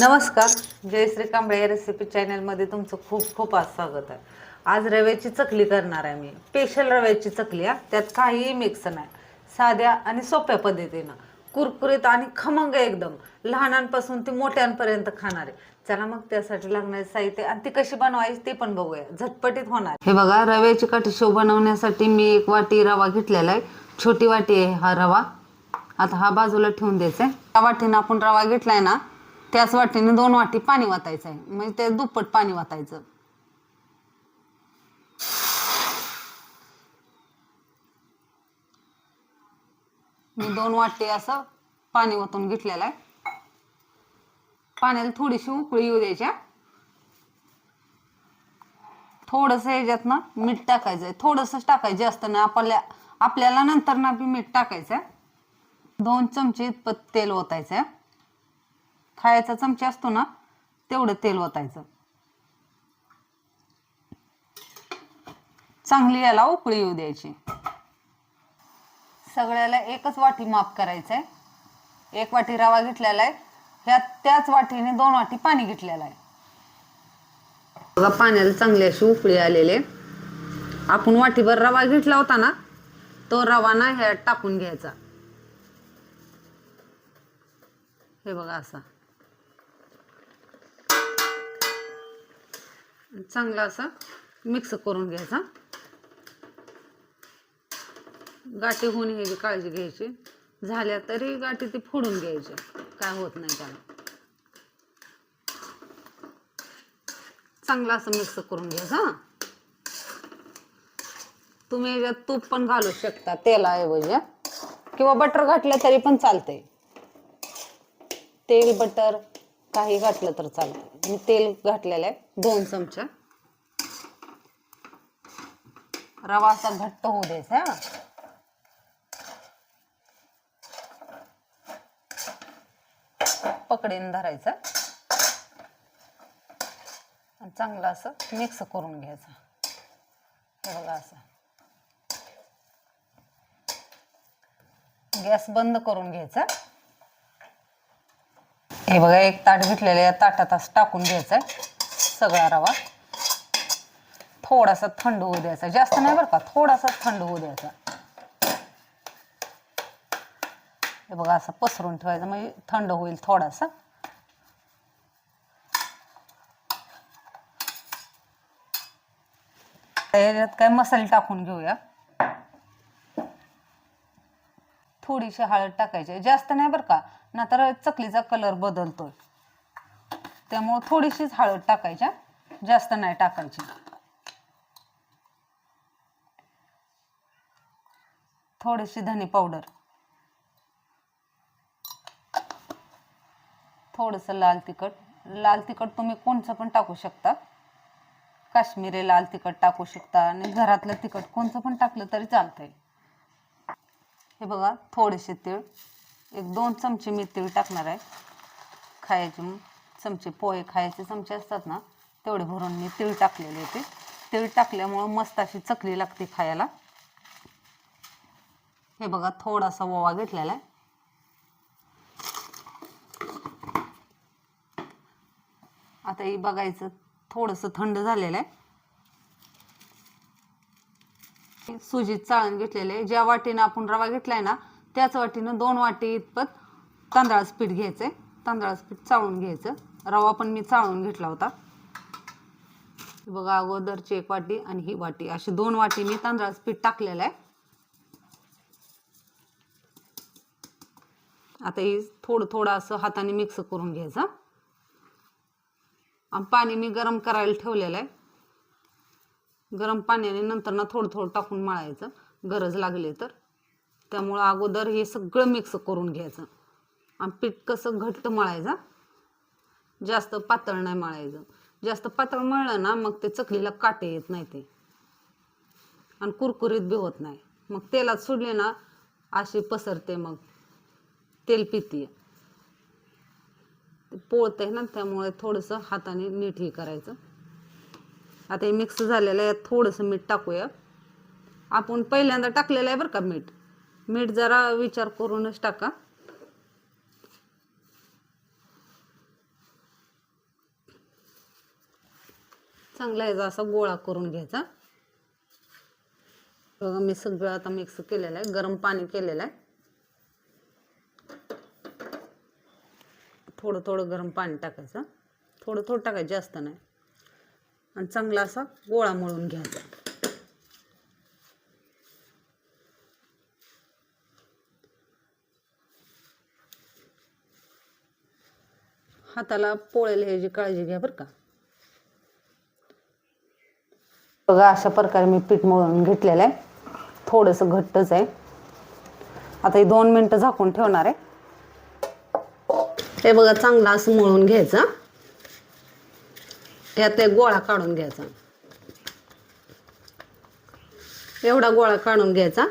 नमस्कार. जयश्री कांबळे रेसिपी चॅनलमध्ये तुमचं खूप खूप आज स्वागत आहे. आज रव्याची चकली करणार आहे मी. स्पेशल रव्याची चकली आहे त्यात काहीही मिक्स नाही. साध्या आणि सोप्या पद्धतीनं. कुरकुरीत आणि खमंग एकदम. लहानांपासून ते मोठ्यांपर्यंत खाणारे. चला मग त्यासाठी लागणारे साहित्य आणि ती कशी बनवायची ते पण बघूया. झटपटीत होणार हे बघा रव्याची काठीशो बनवण्यासाठी मी एक वाटी रवा घेतलेला आहे. छोटी वाटी आहे हा रवा. आता हा बाजूला ठेवून द्यायचा आहे त्या वाटीनं आपण रवा घेतलाय ना त्याच वाटीने दोन वाटी पाणी वाटायचं आहे म्हणजे ते दुप्पट पाणी वाटायचं मी दोन वाटी असं पाणी ओतून घेतलेलं आहे. पाण्याला थोडीशी उकळी येऊ द्यायच्या थोडस ह्याच्यात ना मीठ टाकायचं आहे थोडंसंच टाकायचं जास्त ना आपल्या आपल्याला नंतर ना बी मीठ टाकायचं आहे दोन चमचे इतपत तेल ओतायचं आहे खायचा चमचा असतो ना तेवढं तेल ओतायचं. चांगली याला उकळी येऊ द्यायची. सगळ्याला एकच वाटी माप करायचं आहे एक वाटी रवा घेतलेला आहे. ह्या त्याच वाटीने दोन वाटी पाणी घेतलेलं आहे. बघा पाण्याला चांगली अशी उकळी आलेले आपण वाटीभर रवा घेतला होता ना तो रवा ना ह्यात टाकून घ्यायचा. हे बघा असा. चांगला असा मिक्स करून घ्यायचा. गाठी होऊन ह्याची काळजी घ्यायची. झाल्या तरी गाठी ती फोडून घ्यायची. काय होत नाही त्याला. चांगला असं मिक्स करून घ्यायचं हा. तुम्ही याच्यात तूप पण घालू शकता तेलाऐवजी किंवा बटर घातलं तरी पण चालतंय. तेल बटर काही घातलं तर चालतं. मी तेल घातलेलं आहे दोन चमचे. रवा असा घट्ट होऊ द्यायचा पकडेन पकडीन धरायचा. आणि चांगलं असं मिक्स करून घ्यायचं. हे बघा असं. गॅस बंद करून घ्यायचा. हे बघा एक ताट घेतलेलं या ताटात असं टाकून घ्यायचं सगळा रवा. थोडासा थंड होऊ द्यायचा. जास्त नाही बरं का थोडासा थंड होऊ द्यायचा. हे बघा असं पसरून ठेवायचं म्हणजे थंड होईल थोडासा. याच्यात काय मसाले टाकून घेऊया. थोडीशी हळद टाकायची. जास्त नाही बरं का? नाहीतर चकलीचा कलर बदलतोय. त्यामुळं थोडीशीच हळद टाकायच्या जास्त नाही टाकायची. थोडीशी धनी पावडर थोडंसं लाल तिखट. लाल तिखट तुम्ही कोणचं पण टाकू शकता. काश्मीरी लाल तिखट टाकू शकता. आणि घरातलं तिखट कोणचं पण टाकलं तरी चालतंय. हे बघा थोडेसे तीळ. एक दोन चमचे मी तीळ टाकणार आहे. खायचे चमचे पोहे खायचे चमचे असतात ना तेवढे भरून मी तीळ टाकलेले होते तीळ टाकल्यामुळं मस्त अशी चकली लागते खायला. हे बघा थोडासा ओवा घेतलेला आहे. आता हे बघायचं थोडंसं थंड झालेलं आहे. सुजीत चाळण घेतलेले ज्या वाटीनं आपण रवा घेतलाय ना त्याच वाटीनं दोन वाटी इतपत तांदळाचं पीठ घ्यायचंय तांदळाचं पीठ चाळून घ्यायचं. रवा पण मी चाळून घेतला होता. बघा अगोदरची एक वाटी आणि ही वाटी. अशी दोन वाटी मी तांदळाचं पीठ टाकलेलं आहे. आता ही थोडं थोडं असं हाताने मिक्स करून घ्यायचं. आणि पाणी मी गरम करायला ठेवलेलं आहे. गरम पाण्याने नंतर ना थोडं थोडं टाकून मळायचं. गरज लागली तर. त्यामुळं अगोदर हे सगळं मिक्स करून घ्यायचं. आणि पीठ कसं घट्ट मळायचं जास्त पातळ नाही मळायचं. जास्त पातळ मळलं ना मग ते चकलीला काटे येत नाही ते. आणि कुरकुरीत बी होत नाही. मग तेलात सोडले ना अशी पसरते मग. तेल पिती ते पोळते ना त्यामुळे थोडंसं हाताने नीट हे करायचं. आता हे मिक्स झालेलं आहे थोडंसं मीठ टाकूया. आपण पहिल्यांदा टाकलेलं आहे बरं का मीठ. मीठ जरा विचार करूनच टाका. चांगला याचा असा गोळा करून घ्यायचा. बघा मी सगळं आता मिक्स केलेलं आहे गरम पाणी केलेलं आहे. थोडं थोडं गरम पाणी टाकायचं. थोडं थोडं टाकायचं जास्त नाही. आणि चांगला असा गोळा मळून घ्यायचा हाताला पोळेल ह्याची काळजी घ्या बरं का. बघा अशा प्रकारे मी पीठ मळून घेतलेलं आहे. थोडंसं घट्टच आहे. आता हे दोन मिनटं झाकून ठेवणार आहे. हे बघा चांगलं असं मळून घ्यायचं. ह्यात एक गोळा काढून घ्यायचा. एवढा गोळा काढून घ्यायचा.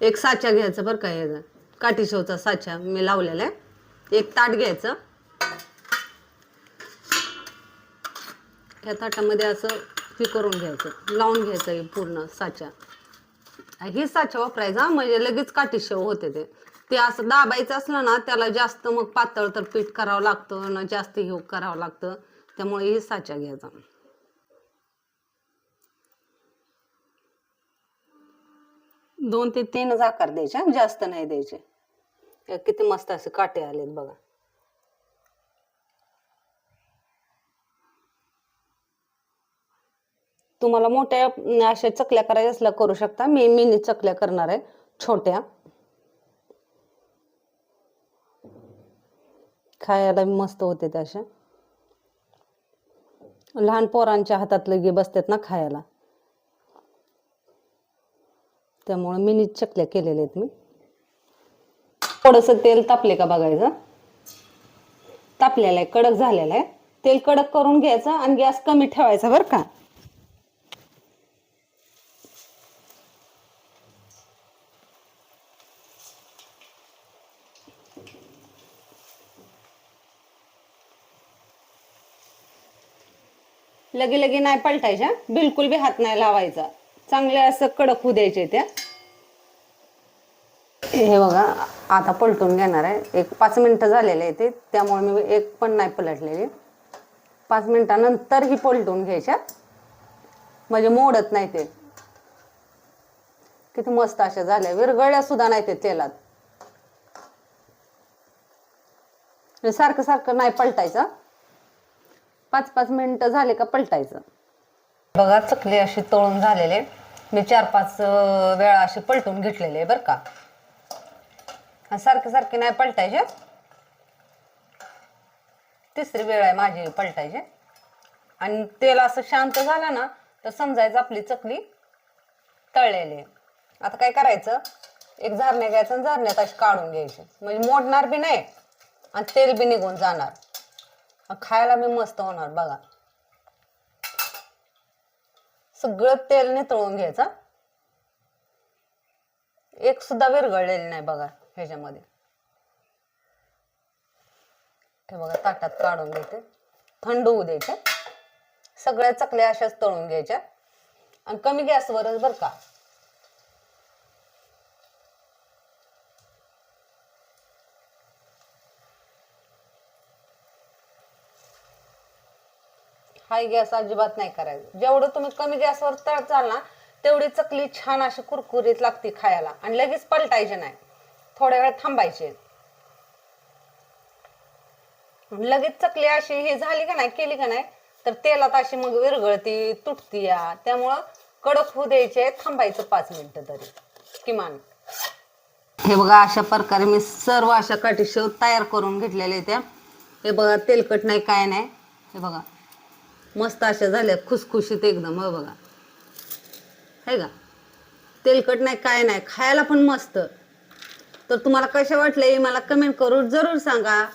एक साचा घ्यायचा बरं का याचा काठीशोचा साचा मी लावलेला आहे. एक ताट घ्यायचं. ह्या ताटामध्ये असं हे करून घ्यायचं. लावून घ्यायचं हे पूर्ण साचा. हे साचा वापरायचा म्हणजे लगेच काठीशेव होते ते. ते असं दाबायचं असलं ना त्याला जास्त मग पातळ तर पीठ करावं लागतं ना जास्त हे करावं लागतं. त्यामुळे हे साचा घ्यायचा. दोन ते तीनच आकार द्यायचे जास्त नाही द्यायचे. किती मस्त असे काटे आलेत बघा. तुम्हाला मोठ्या अशा चकल्या करायच्या असल्या करू शकता. मी मिनी चकल्या करणार आहे छोट्या. खायला मस्त होते त्या अशा. लहान पोरांच्या हातात लगे बसतात ना खायला. त्यामुळे मिनी चकल्या केलेल्या आहेत मी. थोडस तेल तापले का बघायचं? तापलेलं आहे कडक झालेलं आहे. तेल कडक करून घ्यायचं आणि गॅस कमी ठेवायचा बरं का. लगे लगे नाही पलटायच्या बिलकुल बी हात नाही लावायचा. चांगले असं कडक होऊ द्यायचे त्या. हे बघा आता पलटून घेणार आहे. एक पाच मिनिटं झालेले आहे ते त्यामुळे मी एक पण नाही पलटलेली. पाच मिनिटानंतर ही पलटून घ्यायच्या. म्हणजे मोडत नाही ते. किती मस्त अशा झाल्या. विरगळल्या सुद्धा नाही ते तेलात. सारखं सारखं नाही पलटायचं. पाच पाच मिनिटं झाले का पलटायचं. बघा चकली अशी तळून झालेले. मी चार पाच वेळा अशी पलटून घेतलेले बरं का. सारखे सारखे नाही पलटायचे. तिसरी वेळ आहे माझी पलटायचे. आणि तेल असं शांत झालं ना तर समजायचं आपली चकली तळलेली. आता काय करायचं? एक झारण्या घ्यायचं आणि झारण्यात अशी काढून घ्यायची. म्हणजे मोडणार बी नाही आणि तेल बी निघून जाणार. खायला मी मस्त होणार बघा. सगळं तेल नितळून घ्यायचं एक सुद्धा विरघळलेली नाही बघा ह्याच्यामध्ये. हे बघा ताटात काढून घेते थंड होऊ द्यायचे. सगळ्या चकल्या अशाच तळून घ्यायच्या. आणि कमी गॅसवरच बरं का. हाय गॅस अजिबात नाही करायचं. जेवढं तुम्ही कमी गॅसवर तळचाल ना तेवढी चकली छान अशी कुरकुरीत लागते खायला. आणि लगेच पलटायचे नाही. थोड्या वेळ थांबायचे. लगेच चकली अशी ही झाली का नाही केली का नाही तर तेलात अशी मग विरघळती तुटती या. त्यामुळं कडक होऊ द्यायचे थांबायचं पाच मिनिटं तरी. किमान. हे बघा अशा प्रकारे मी सर्व अशा काठी शेव तयार करून घेतलेल्या त्या. हे बघा तेलकट नाही काय नाही. हे बघा. मस्त अशा झाल्या खुसखुशीत एकदम हो बघा. हे का? तेलकट नाही काय नाही खायला पण मस्त. तर तुम्हाला कशा वाटले मला कमेंट करून जरूर सांगा.